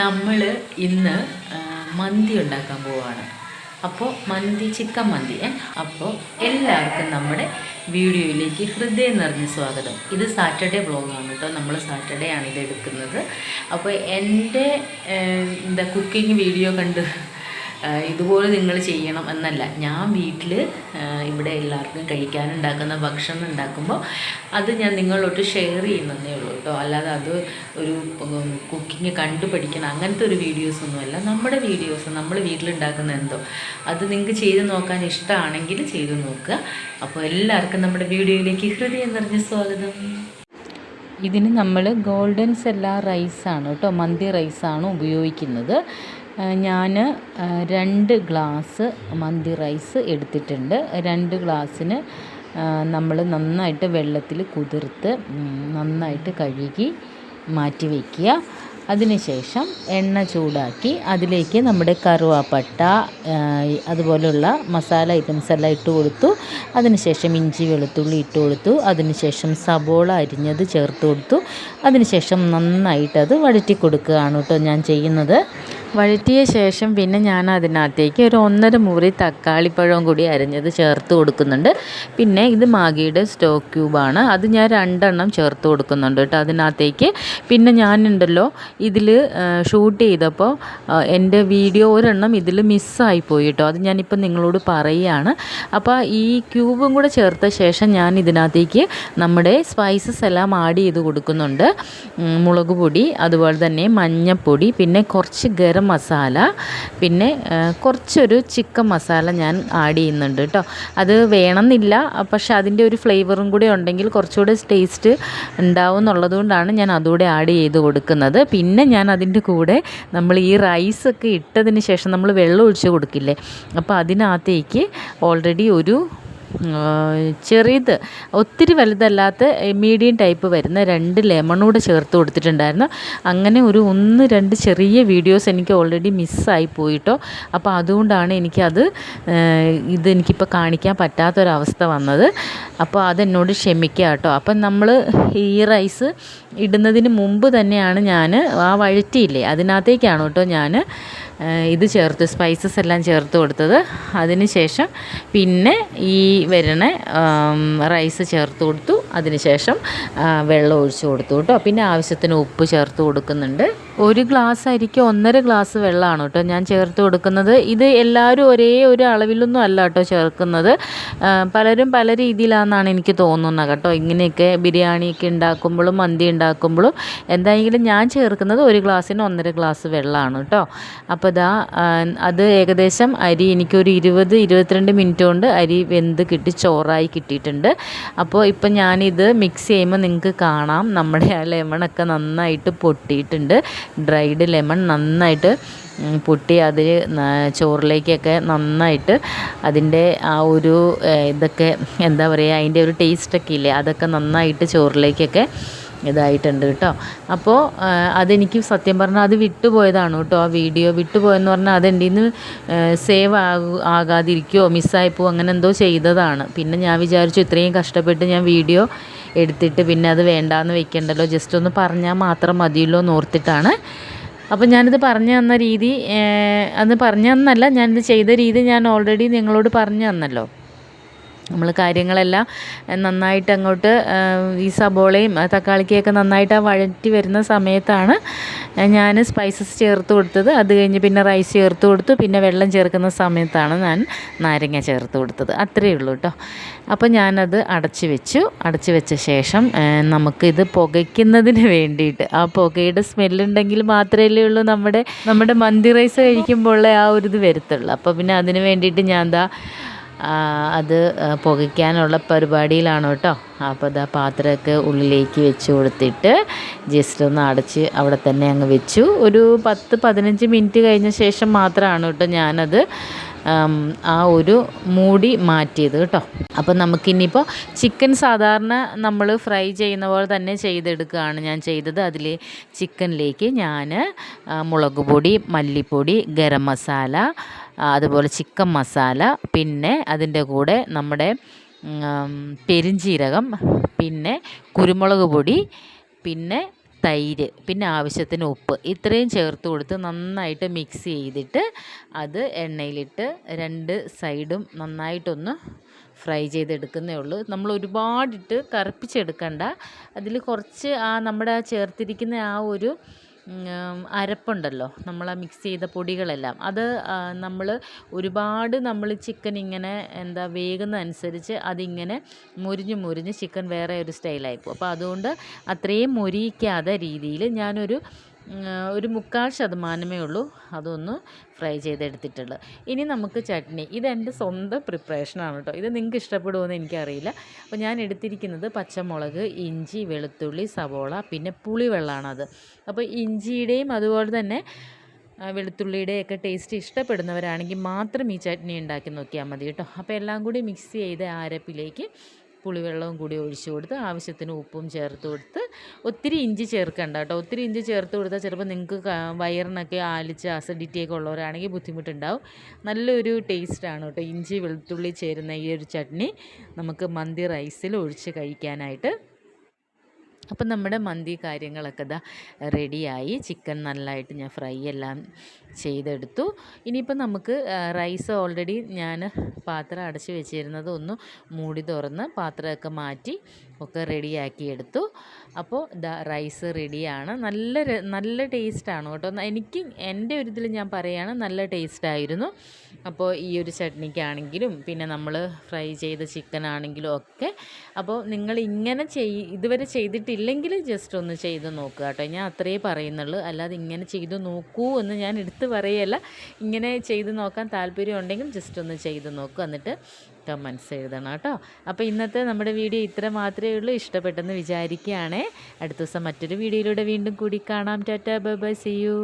നമ്മൾ ഇന്ന് മന്തി ഉണ്ടാക്കാൻ പോവാണ്. അപ്പോൾ മന്തി ചിക്കൻ മന്തി അപ്പോൾ എല്ലാവർക്കും നമ്മുടെ വീഡിയോയിലേക്ക് ഹൃദയം നിറഞ്ഞ സ്വാഗതം. ഇത് സാറ്റർഡേ ബ്ലോഗാണ് കേട്ടോ. നമ്മൾ സാറ്റർഡേ ആണ് ഇത് എടുക്കുന്നത്. അപ്പോൾ എന്റെ എന്താ കുക്കിംഗ് വീഡിയോ കണ്ട് ഇതുപോലെ നിങ്ങൾ ചെയ്യണം എന്നല്ല. ഞാൻ വീട്ടിൽ ഇവിടെ എല്ലാവർക്കും കഴിക്കാനുണ്ടാക്കുന്ന ഭക്ഷണം ഉണ്ടാക്കുമ്പോൾ അത് ഞാൻ നിങ്ങളോട്ട് ഷെയർ ചെയ്യുന്നതേ ഉള്ളൂ. കേട്ടോ. അല്ലാതെ അത് ഒരു കുക്കിംഗ് കണ്ടു പഠിക്കണം അങ്ങനത്തെ ഒരു വീഡിയോസ് ഒന്നുമല്ല നമ്മുടെ വീഡിയോസ് നമ്മൾ വീട്ടിലുണ്ടാക്കുന്ന എന്തോ. അത് നിങ്ങൾക്ക് ചെയ്ത് നോക്കാൻ ഇഷ്ടമാണെങ്കിൽ ചെയ്ത് നോക്കുക. അപ്പോൾ എല്ലാവർക്കും നമ്മുടെ വീഡിയോയിലേക്ക് ഹൃദയം നിറഞ്ഞ സ്വാഗതം. ഇതിന് നമ്മൾ ഗോൾഡൻ സെല്ല റൈസാണ് കേട്ടോ. മന്തി റൈസാണ് ഉപയോഗിക്കുന്നത്. ഞാൻ രണ്ട് ഗ്ലാസ് മന്തി റൈസ് എടുത്തിട്ടുണ്ട്. രണ്ട് ഗ്ലാസ്സിന് നമ്മൾ നന്നായിട്ട് വെള്ളത്തിൽ കുതിർത്ത് നന്നായിട്ട് കഴുകി മാറ്റി വയ്ക്കുക അതിനുശേഷം എണ്ണ ചൂടാക്കി അതിലേക്ക് നമ്മുടെ കറുവാപ്പട്ട അതുപോലുള്ള മസാല ഐറ്റംസ് എല്ലാം ഇട്ട് കൊടുത്തു. അതിനുശേഷം ഇഞ്ചി വെളുത്തുള്ളി ഇട്ട് കൊടുത്തു. അതിനുശേഷം സബോള അരിഞ്ഞത് ചേർത്ത് കൊടുത്തു. അതിനുശേഷം നന്നായിട്ടത് വഴറ്റി കൊടുക്കുകയാണ് കേട്ടോ ഞാൻ ചെയ്യുന്നത്. വഴറ്റിയ ശേഷം പിന്നെ ഞാൻ അതിനകത്തേക്ക് ഒരു ഒന്നര മുറി തക്കാളിപ്പഴവും കൂടി അരിഞ്ഞത് ചേർത്ത് കൊടുക്കുന്നുണ്ട്. പിന്നെ ഇത് മാഗിയുടെ സ്റ്റോക്ക് ക്യൂബാണ്. അത് ഞാൻ രണ്ടെണ്ണം ചേർത്ത് കൊടുക്കുന്നുണ്ട് കേട്ടോ അതിനകത്തേക്ക്. പിന്നെ ഞാനുണ്ടല്ലോ ഇതിൽ ഷൂട്ട് ചെയ്തപ്പോൾ എന്റെ വീഡിയോ ഒരെണ്ണം ഇതിൽ മിസ്സായി പോയി കേട്ടോ. അത് ഞാനിപ്പോൾ നിങ്ങളോട് പറയുകയാണ് അപ്പോൾ ഈ ക്യൂബും കൂടെ ചേർത്ത ശേഷം ഞാൻ ഇതിനകത്തേക്ക് നമ്മുടെ സ്പൈസസ് എല്ലാം ആഡ് ചെയ്ത് കൊടുക്കുന്നുണ്ട്. മുളക് പൊടി അതുപോലെ തന്നെ മഞ്ഞൾപ്പൊടി പിന്നെ കുറച്ച് ഗരം മസാല പിന്നെ കുറച്ചൊരു ചിക്കൻ മസാല ഞാൻ ആഡ് ചെയ്യുന്നുണ്ട് കേട്ടോ അത് വേണമെന്നില്ല പക്ഷെ അതിന്റെ ഒരു ഫ്ലേവറും കൂടി ഉണ്ടെങ്കിൽ കുറച്ചുകൂടെ ടേസ്റ്റ് ഉണ്ടാവും എന്നുള്ളതുകൊണ്ടാണ് ഞാൻ അതുകൂടെ ആഡ് ചെയ്ത് കൊടുക്കുന്നത്. പിന്നെ ഞാൻ അതിന്റെ കൂടെ നമ്മൾ ഈ റൈസൊക്കെ ഇട്ടതിന് ശേഷം നമ്മൾ വെള്ളം ഒഴിച്ച് കൊടുക്കില്ലേ? അപ്പോൾ അതിനകത്തേക്ക് ഓൾറെഡി ഒരു ചെറിയത് ഒത്തിരി വലുതല്ലാത്ത മീഡിയം ടൈപ്പ് വരുന്ന രണ്ട് ലെമണൂടെ ചേർത്ത് കൊടുത്തിട്ടുണ്ടായിരുന്നു. അങ്ങനെ ഒരു ഒന്ന് രണ്ട് ചെറിയ വീഡിയോസ് എനിക്ക് ഓൾറെഡി മിസ്സായി പോയിട്ടോ. അപ്പോൾ അതുകൊണ്ടാണ് എനിക്കത് ഇതെനിക്കിപ്പോൾ കാണിക്കാൻ പറ്റാത്തൊരവസ്ഥ വന്നത്. അപ്പോൾ അതെന്നോട് ക്ഷമിക്കുക കേട്ടോ അപ്പം നമ്മൾ ഈ റൈസ് ഇടുന്നതിന് മുമ്പ് തന്നെയാണ് ഞാൻ ആ വഴറ്റിയില്ലേ അതിനകത്തേക്കാണ് കേട്ടോ ഞാൻ ഇത് ചേർത്ത് സ്പൈസസ് എല്ലാം ചേർത്ത് കൊടുത്തത്. അതിന് ശേഷം പിന്നെ ഈ വരണ റൈസ് ചേർത്ത് കൊടുത്തു. അതിന് ശേഷം വെള്ളം ഒഴിച്ച് കൊടുത്തു കേട്ടോ. പിന്നെ ആവശ്യത്തിന് ഉപ്പ് ചേർത്ത് കൊടുക്കുന്നുണ്ട്. ഒരു ഗ്ലാസ് അരിക്ക് ഒന്നര ഗ്ലാസ് വെള്ളമാണ് കേട്ടോ ഞാൻ ചേർത്ത് കൊടുക്കുന്നത്. ഇത് എല്ലാവരും ഒരേ ഒരു അളവിലൊന്നും അല്ല കേട്ടോ ചേർക്കുന്നത്. പലരും പല രീതിയിലാണെന്നാണ് എനിക്ക് തോന്നുന്നത് കേട്ടോ. ഇങ്ങനെയൊക്കെ ബിരിയാണിയൊക്കെ ഉണ്ടാക്കുമ്പോഴും മന്തി ഉണ്ടാക്കുമ്പോഴും എന്തായെങ്കിലും ഞാൻ ചേർക്കുന്നത് ഒരു ഗ്ലാസ്സിന് ഒന്നര ഗ്ലാസ് വെള്ളമാണ് കേട്ടോ. അപ്പോൾ ഇതാ അത് ഏകദേശം അരി എനിക്കൊരു ഇരുപത് ഇരുപത്തിരണ്ട് മിനിറ്റ് കൊണ്ട് അരി വെന്ത് കിട്ടി ചോറായി കിട്ടിയിട്ടുണ്ട്. അപ്പോൾ ഇപ്പം ഞാനിത് മിക്സ് ചെയ്യുമ്പോൾ നിങ്ങൾക്ക് കാണാം. നമ്മുടെ ആ ലെമണൊക്കെ നന്നായിട്ട് പൊട്ടിയിട്ടുണ്ട്. ഡ്രൈഡ് ലെമൺ നന്നായിട്ട് പൊട്ടി അതിൽ ചോറിലേക്കൊക്കെ നന്നായിട്ട് അതിന്റെ ആ ഒരു ഇതൊക്കെ എന്താ പറയുക അതിന്റെ ഒരു ടേസ്റ്റൊക്കെ ഇല്ലേ അതൊക്കെ നന്നായിട്ട് ചോറിലേക്കൊക്കെ ഇതായിട്ടുണ്ട് കേട്ടോ. അപ്പോൾ അതെനിക്ക് സത്യം പറഞ്ഞാൽ അത് വിട്ടുപോയതാണ് കേട്ടോ ആ വീഡിയോ വിട്ടുപോയെന്ന് പറഞ്ഞാൽ അതെന്റെ ഇന്ന് സേവ് ആകു ആകാതിരിക്കുകയോ മിസ്സായിപ്പോ അങ്ങനെ എന്തോ ചെയ്തതാണ്. പിന്നെ ഞാൻ വിചാരിച്ചു ഇത്രയും കഷ്ടപ്പെട്ട് ഞാൻ വീഡിയോ എടുത്തിട്ട് പിന്നെ അത് വേണ്ടാന്ന് വെക്കണ്ടല്ലോ. ജസ്റ്റ് ഒന്ന് പറഞ്ഞാൽ മാത്രം മതിയല്ലോ എന്ന് ഓർത്തിട്ടാണ്. അപ്പോൾ ഞാനിത് പറഞ്ഞു തന്ന രീതി അത് പറഞ്ഞു തന്നല്ല ഞാനിത് ചെയ്ത രീതി ഞാൻ ഓൾറെഡി നിങ്ങളോട് പറഞ്ഞു തന്നല്ലോ. നമ്മൾ കാര്യങ്ങളെല്ലാം നന്നായിട്ട് അങ്ങോട്ട് ഈ സബോളയും തക്കാളിക്കയൊക്കെ നന്നായിട്ട് ആ വഴറ്റി വരുന്ന സമയത്താണ് ഞാൻ സ്പൈസസ് ചേർത്ത് കൊടുത്തത്. അത് കഴിഞ്ഞ് പിന്നെ റൈസ് ചേർത്ത് കൊടുത്തു. പിന്നെ വെള്ളം ചേർക്കുന്ന സമയത്താണ് ഞാൻ നാരങ്ങ ചേർത്ത് കൊടുത്തത്. അത്രയേ ഉള്ളൂ കേട്ടോ അപ്പോൾ ഞാനത് അടച്ച് വെച്ചു. അടച്ച് വെച്ച ശേഷം നമുക്കിത് പുകയ്ക്കുന്നതിന് വേണ്ടിയിട്ട് ആ പുകയുടെ സ്മെല്ലുണ്ടെങ്കിൽ മാത്രമല്ലേ ഉള്ളൂ നമ്മുടെ നമ്മുടെ മന്തി റൈസ് കഴിക്കുമ്പോഴുള്ള ആ ഒരു ഇത് വരത്തുള്ളൂ. അപ്പോൾ പിന്നെ അതിന് വേണ്ടിയിട്ട് ഞാൻ എന്താ അത് ആ, പുകയ്ക്കാനുള്ള പരിപാടിയിലാണ് കേട്ടോ. അപ്പോൾ ഇതാ പാത്രമൊക്കെ ഉള്ളിലേക്ക് വെച്ച് കൊടുത്തിട്ട് ജസ്റ്റ് ഒന്ന് അടച്ച് അവിടെ തന്നെ അങ്ങ് വെച്ചു. ഒരു പത്ത് പതിനഞ്ച് മിനിറ്റ് കഴിഞ്ഞ ശേഷം മാത്രമാണ് കേട്ടോ ഞാനത് ആം, ആ ഒരു മൂടി മാറ്റിയത് കേട്ടോ. അപ്പോൾ നമുക്കിനിയിപ്പോൾ ചിക്കൻ സാധാരണ നമ്മൾ ഫ്രൈ ചെയ്യുന്ന പോലെ തന്നെ ചെയ്തെടുക്കുകയാണ് ഞാൻ ചെയ്തത്. അതിൽ ചിക്കനിലേക്ക് ഞാൻ ആ, മുളക് പൊടി മല്ലിപ്പൊടി ഗരം മസാല ആ, അതുപോലെ ചിക്കൻ മസാല പിന്നെ അതിന്റെ കൂടെ നമ്മുടെ പെരിഞ്ജീരകം പിന്നെ കുരുമുളക് പൊടി പിന്നെ തൈര് പിന്നെ ആവശ്യത്തിന് ഉപ്പ്. ഇത്രയും ചേർത്ത് കൊടുത്ത് നന്നായിട്ട് മിക്സ് ചെയ്തിട്ട് അത് എണ്ണയിലിട്ട് രണ്ട് സൈഡും നന്നായിട്ടൊന്ന് ഫ്രൈ ചെയ്തെടുക്കുന്നേ ഉള്ളൂ. നമ്മൾ ഒരുപാടിട്ട് കറുപ്പിച്ചെടുക്കണ്ട. അതിൽ കുറച്ച് ആ നമ്മുടെ ആ ചേർത്തിരിക്കുന്ന ആ ഒരു അരപ്പുണ്ടല്ലോ. നമ്മൾ ആ മിക്സ് ചെയ്ത പൊടികളെല്ലാം. അത് നമ്മൾ ഒരുപാട് നമ്മൾ ചിക്കൻ ഇങ്ങനെ എന്താ വേകുന്ന അനുസരിച്ച് അതിങ്ങനെ മുരിഞ്ഞ് മുരിഞ്ഞ് ചിക്കൻ വേറെ ഒരു സ്റ്റൈലായി പോകും. അപ്പോൾ അതുകൊണ്ട് അത്രയും മൊരിയിക്കാതെ രീതിയിൽ ഞാനൊരു ഒരു മുക്കാൽ ശതമാനമേ ഉള്ളൂ അതൊന്ന് ഫ്രൈ ചെയ്തെടുത്തിട്ടുള്ളൂ ഇനി നമുക്ക് ചട്നി. ഇതെന്റെ സ്വന്തം പ്രിപ്പറേഷനാണ് കേട്ടോ ഇത് നിങ്ങൾക്ക് ഇഷ്ടപ്പെടുമെന്ന് എനിക്കറിയില്ല. അപ്പോൾ ഞാൻ എടുത്തിരിക്കുന്നത് പച്ചമുളക് ഇഞ്ചി വെളുത്തുള്ളി സവോള പിന്നെ പുളിവെള്ളമാണത് അപ്പോൾ ഇഞ്ചിയുടെയും അതുപോലെ തന്നെ വെളുത്തുള്ളിയുടെയും വെളുത്തുള്ളിയുടെയൊക്കെ ടേസ്റ്റ് ഇഷ്ടപ്പെടുന്നവരാണെങ്കിൽ മാത്രം ഈ ചട്നി ഉണ്ടാക്കി നോക്കിയാൽ മതി കേട്ടോ അപ്പോൾ എല്ലാം കൂടി മിക്സ് ചെയ്ത് ആരപ്പിലേക്ക് പുളിവെള്ളവും കൂടി ഒഴിച്ച് കൊടുത്ത് ആവശ്യത്തിന് ഉപ്പും ചേർത്ത് കൊടുത്ത് ഒത്തിരി ഇഞ്ചി ചേർക്കണ്ട കേട്ടോ. ഒത്തിരി ഇഞ്ചി ചേർത്ത് കൊടുത്താൽ ചിലപ്പോൾ നിങ്ങൾക്ക് വയറിനൊക്കെ ആലിച്ച് അസിഡിറ്റി ഒക്കെ ഉള്ളവരാണെങ്കിൽ ബുദ്ധിമുട്ടുണ്ടാവും. നല്ലൊരു ടേസ്റ്റാണ് കേട്ടോ. ഇഞ്ചി വെളുത്തുള്ളി ചേരുന്ന ഈ ഒരു ചട്നി. നമുക്ക് മന്തി റൈസിൽ ഒഴിച്ച് കഴിക്കാനായിട്ട് അപ്പം നമ്മുടെ മന്തി കാര്യങ്ങളൊക്കെ ഇതാ റെഡിയായി. ചിക്കൻ നല്ലതായിട്ട് ഞാൻ ഫ്രൈ എല്ലാം ചെയ്തെടുത്തു. ഇനിയിപ്പം നമുക്ക് റൈസ് ഓൾറെഡി ഞാൻ പാത്രം അടച്ച് വെച്ചിരുന്നത് ഒന്ന് മൂടി തുറന്ന് പാത്രമൊക്കെ മാറ്റി ഒക്കെ റെഡിയാക്കി എടുത്തു അപ്പോൾ ഇതാ റൈസ് റെഡിയാണ്. നല്ല നല്ല ടേസ്റ്റാണ് കേട്ടോ. എനിക്ക് എന്റെ ഒരു ഇതിൽ ഞാൻ പറയുകയാണ് നല്ല ടേസ്റ്റായിരുന്നു. അപ്പോൾ ഈ ഒരു ചട്നിക്കാണെങ്കിലും പിന്നെ നമ്മൾ ഫ്രൈ ചെയ്ത ചിക്കൻ ആണെങ്കിലും ഒക്കെ. അപ്പോൾ നിങ്ങൾ ഇങ്ങനെ ചെയ് ഇതുവരെ ചെയ്തിട്ടില്ലെങ്കിൽ ജസ്റ്റ് ഒന്ന് ചെയ്ത് നോക്കുക കേട്ടോ. ഞാൻ അത്രേ പറയുന്നുള്ളൂ. അല്ലാതെ ഇങ്ങനെ ചെയ്ത് നോക്കൂ എന്ന് ഞാൻ എടുത്ത് പറയല്ല. ഇങ്ങനെ ചെയ്ത് നോക്കാൻ താല്പര്യം ഉണ്ടെങ്കിൽ ജസ്റ്റ് ഒന്ന് ചെയ്ത് നോക്കുക എന്നിട്ട് കമൻസ് എഴുതണം കേട്ടോ. അപ്പോൾ ഇന്നത്തെ നമ്മുടെ വീഡിയോ ഇത്ര മാത്രമേ ഉള്ളൂ. ഇഷ്ടപ്പെട്ടെന്ന് വിചാരിക്കുകയാണേ. അടുത്ത ദിവസം മറ്റൊരു വീഡിയോയിലൂടെ വീണ്ടും കൂടി കാണാം. Tata bye bye see you